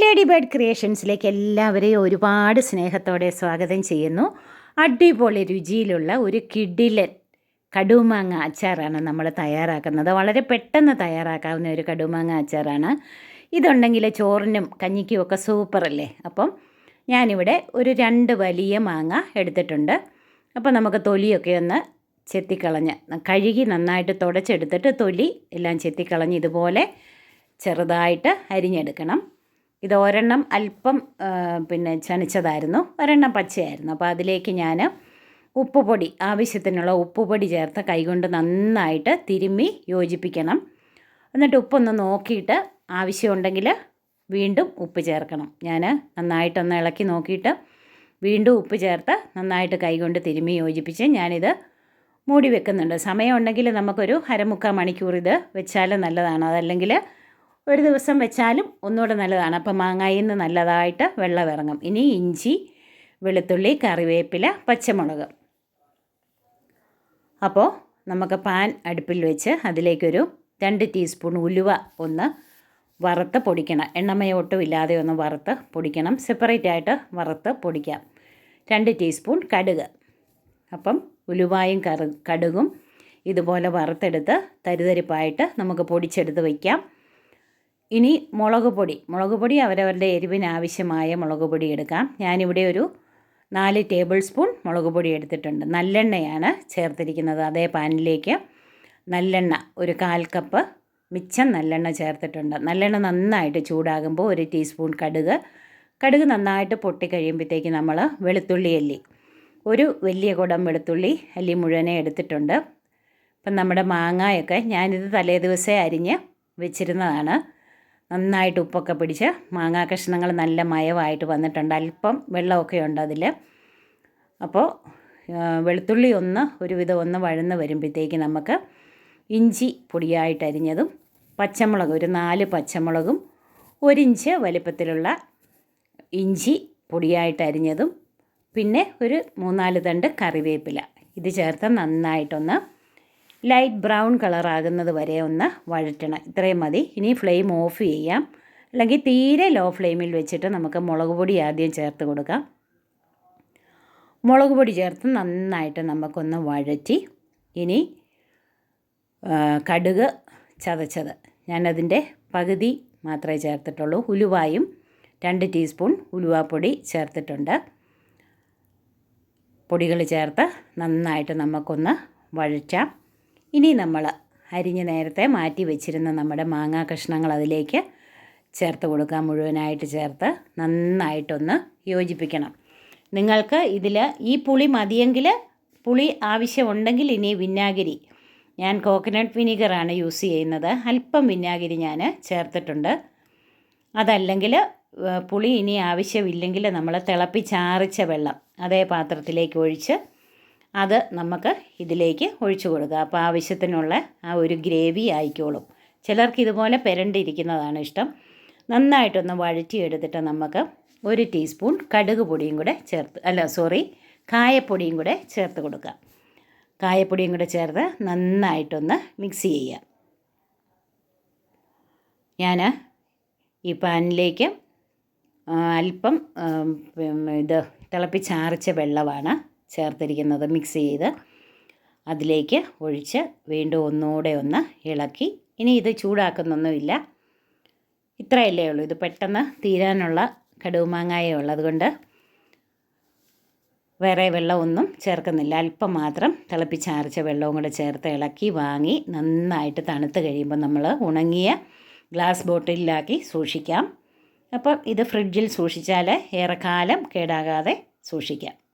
Lady bird ക്രിയേഷൻസിലേക്ക് എല്ലാവരെയും ഒരുപാട് സ്നേഹത്തോടെ സ്വാഗതം ചെയ്യുന്നു. അടിപൊളി രുചിയിലുള്ള ഒരു കിഡിലൻ കടുമാങ്ങ അച്ചാറാണ് നമ്മൾ തയ്യാറാക്കുന്നത്. വളരെ പെട്ടെന്ന് തയ്യാറാക്കാവുന്ന ഒരു കടുമാങ്ങ അച്ചാറാണ്. ഇതുണ്ടെങ്കിൽ ചോറിനും കഞ്ഞിക്കും ഒക്കെ സൂപ്പറല്ലേ അപ്പം ഞാനിവിടെ ഒരു രണ്ട് വലിയ മാങ്ങ എടുത്തിട്ടുണ്ട്. അപ്പോൾ നമുക്ക് തൊലിയൊക്കെ ഒന്ന് ചെത്തിക്കളഞ്ഞ് കഴുകി നന്നായിട്ട് തുടച്ചെടുത്തിട്ട് തൊലി എല്ലാം ചെത്തിക്കളഞ്ഞ് ഇതുപോലെ ചെറുതായിട്ട് അരിഞ്ഞെടുക്കണം. ഇത് ഒരെണ്ണം അല്പം പിന്നെ ചനച്ചതായിരുന്നു ഒരെണ്ണം പച്ചയായിരുന്നു. അപ്പോൾ അതിലേക്ക് ഞാൻ ഉപ്പുപൊടി ആവശ്യത്തിനുള്ള ഉപ്പുപൊടി ചേർത്ത് കൈകൊണ്ട് നന്നായിട്ട് തിരുമ്മി യോജിപ്പിക്കണം. എന്നിട്ട് ഉപ്പൊന്ന് നോക്കിയിട്ട് ആവശ്യമുണ്ടെങ്കിൽ വീണ്ടും ഉപ്പ് ചേർക്കണം. ഞാൻ നന്നായിട്ടൊന്ന് ഇളക്കി നോക്കിയിട്ട് വീണ്ടും ഉപ്പ് ചേർത്ത് നന്നായിട്ട് കൈകൊണ്ട് തിരുമ്മി യോജിപ്പിച്ച് ഞാനിത് മൂടി വെക്കുന്നുണ്ട്. സമയമുണ്ടെങ്കിൽ നമുക്കൊരു അരമുക്കാൽ മണിക്കൂർ ഇത് വെച്ചാലും നല്ലതാണ്. അതല്ലെങ്കിൽ ഒരു ദിവസം വെച്ചാലും ഒന്നുകൂടെ നല്ലതാണ്. അപ്പം മാങ്ങായിൽ നിന്ന് നല്ലതായിട്ട് വെള്ളം ഇറങ്ങും ഇനി ഇഞ്ചി വെളുത്തുള്ളി കറിവേപ്പില പച്ചമുളക്. അപ്പോൾ നമുക്ക് പാൻ അടുപ്പിൽ വെച്ച് അതിലേക്കൊരു രണ്ട് ടീസ്പൂൺ ഉലുവ ഒന്ന് വറുത്ത് പൊടിക്കണം. എണ്ണമയ ഒട്ടും ഇല്ലാതെ ഒന്ന് വറുത്ത് പൊടിക്കണം. സെപ്പറേറ്റ് ആയിട്ട് വറുത്ത് പൊടിക്കാം. രണ്ട് ടീസ്പൂൺ കടുക്. അപ്പം ഉലുവായും കറു കടുകും ഇതുപോലെ വറുത്തെടുത്ത് തരിതരിപ്പായിട്ട് നമുക്ക് പൊടിച്ചെടുത്ത് വയ്ക്കാം ഇനി മുളക് പൊടി. മുളക് പൊടി അവരവരുടെ എരിവിന് ആവശ്യമായ മുളക് പൊടി എടുക്കാം. ഞാനിവിടെ ഒരു നാല് ടേബിൾ സ്പൂൺ മുളക് പൊടി എടുത്തിട്ടുണ്ട്. നല്ലെണ്ണയാണ് ചേർത്തിരിക്കുന്നത്. അതേ പാനിലേക്ക് നല്ലെണ്ണ ഒരു കാൽ കപ്പ് മിച്ചം നല്ലെണ്ണ ചേർത്തിട്ടുണ്ട്. നല്ലെണ്ണ നന്നായിട്ട് ചൂടാകുമ്പോൾ ഒരു ടീസ്പൂൺ കടുക്. കടുക് നന്നായിട്ട് പൊട്ടിക്കഴിയുമ്പോഴത്തേക്ക് നമ്മൾ വെളുത്തുള്ളി അല്ലി. ഒരു വലിയ കുടം വെളുത്തുള്ളി അല്ലി മുഴുവനെ എടുത്തിട്ടുണ്ട്. ഇപ്പം നമ്മുടെ മാങ്ങായൊക്കെ ഞാനിത് തലേ ദിവസേ അരിഞ്ഞ് വെച്ചിരുന്നതാണ്. നന്നായിട്ട് ഉപ്പൊക്കെ പിടിച്ച് മാങ്ങാ കഷ്ണങ്ങൾ നല്ല മയമായിട്ട് വന്നിട്ടുണ്ട്. അല്പം വെള്ളമൊക്കെ ഉണ്ട് അതിൽ. അപ്പോൾ വെളുത്തുള്ളി ഒന്ന് ഒരുവിധം ഒന്ന് വഴന്ന് വരുമ്പോഴത്തേക്ക് നമുക്ക് ഇഞ്ചി പൊടിയായിട്ട് അരിഞ്ഞതും പച്ചമുളക് ഒരു നാല് പച്ചമുളകും ഒരിഞ്ച് വലിപ്പത്തിലുള്ള ഇഞ്ചി പൊടിയായിട്ട് അരിഞ്ഞതും പിന്നെ ഒരു മൂന്നാൽ തണ്ട് കറിവേപ്പില. ഇത് ചേർത്ത് നന്നായിട്ടൊന്ന് ലൈറ്റ് ബ്രൗൺ കളറാകുന്നത് വരെ ഒന്ന് വഴറ്റണം. ഇത്രയും മതി. ഇനി ഫ്ലെയിം ഓഫ് ചെയ്യാം. അല്ലെങ്കിൽ തീരെ ലോ ഫ്ലെയിമിൽ വെച്ചിട്ട് നമുക്ക് മുളക് പൊടി ആദ്യം ചേർത്ത് കൊടുക്കാം. മുളക് പൊടി ചേർത്ത് നന്നായിട്ട് നമുക്കൊന്ന് വഴറ്റി ഇനി കടുക് ചതച്ചത്. ഞാനതിന്റെ പകുതി മാത്രമേ ചേർത്തിട്ടുള്ളൂ. ഉലുവായും രണ്ട് ടീസ്പൂൺ ഉലുവാപ്പൊടി ചേർത്തിട്ടുണ്ട്. പൊടികൾ ചേർത്ത് നന്നായിട്ട് നമുക്കൊന്ന് വഴറ്റാം. ഇനി നമ്മൾ അരിഞ്ഞ് നേരത്തെ മാറ്റി വെച്ചിരുന്ന നമ്മുടെ മാങ്ങാ കഷ്ണങ്ങൾ അതിലേക്ക് ചേർത്ത് കൊടുക്കാം മുഴുവനായിട്ട് ചേർത്ത് നന്നായിട്ടൊന്ന് യോജിപ്പിക്കണം. നിങ്ങൾക്ക് ഇതിൽ ഈ പുളി മതിയെങ്കിൽ പുളി ആവശ്യമുണ്ടെങ്കിൽ ഇനി വിനാഗിരി. ഞാൻ കോക്കനട്ട് വിനീഗറാണ് യൂസ് ചെയ്യുന്നത്. അല്പം വിനാഗിരി ഞാൻ ചേർത്തിട്ടുണ്ട്. അതല്ലെങ്കിൽ പുളി ഇനി ആവശ്യമില്ലെങ്കിൽ നമ്മൾ തിളപ്പിച്ചാറിച്ച വെള്ളം അതേ പാത്രത്തിലേക്ക് ഒഴിച്ച് അത് നമുക്ക് ഇതിലേക്ക് ഒഴിച്ചു കൊടുക്കുക. അപ്പോൾ ആവശ്യത്തിനുള്ള ആ ഒരു ഗ്രേവി ആയിക്കോളും. ചിലർക്ക് ഇതുപോലെ പെരണ്ടിരിക്കുന്നതാണ് ഇഷ്ടം. നന്നായിട്ടൊന്ന് വഴറ്റിയെടുത്തിട്ട് നമുക്ക് ഒരു ടീസ്പൂൺ കടുക് പൊടിയും കൂടെ ചേർത്ത് അല്ല സോറി കായപ്പൊടിയും കൂടെ ചേർത്ത് കൊടുക്കുക. കായപ്പൊടിയും കൂടെ ചേർത്ത് നന്നായിട്ടൊന്ന് മിക്സ് ചെയ്യുക. ഞാൻ ഈ പാനിലേക്ക് അല്പം ഇത് തിളപ്പിച്ചാറിച്ച വെള്ളമാണ് ചേർത്തിരിക്കുന്നത് മിക്സ് ചെയ്ത് അതിലേക്ക് ഒഴിച്ച് വീണ്ടും ഒന്നുകൂടെ ഒന്ന് ഇളക്കി. ഇനി ഇത് ചൂടാക്കുന്നൊന്നുമില്ല. ഇത്രയല്ലേ ഉള്ളൂ. ഇത് പെട്ടെന്ന് തീരാനുള്ള കടുവുമാങ്ങായേ ഉള്ളൂ. അതുകൊണ്ട് വേറെ വെള്ളമൊന്നും ചേർക്കുന്നില്ല. അല്പം മാത്രം തിളപ്പിച്ചാറിച്ച വെള്ളവും കൂടെ ചേർത്ത് ഇളക്കി വാങ്ങി നന്നായിട്ട് തണുത്ത് കഴിയുമ്പോൾ നമ്മൾ ഉണങ്ങിയ ഗ്ലാസ് ബോട്ടിലാക്കി സൂക്ഷിക്കാം. അപ്പം ഇത് ഫ്രിഡ്ജിൽ സൂക്ഷിച്ചാൽ ഏറെക്കാലം കേടാകാതെ സൂക്ഷിക്കാം.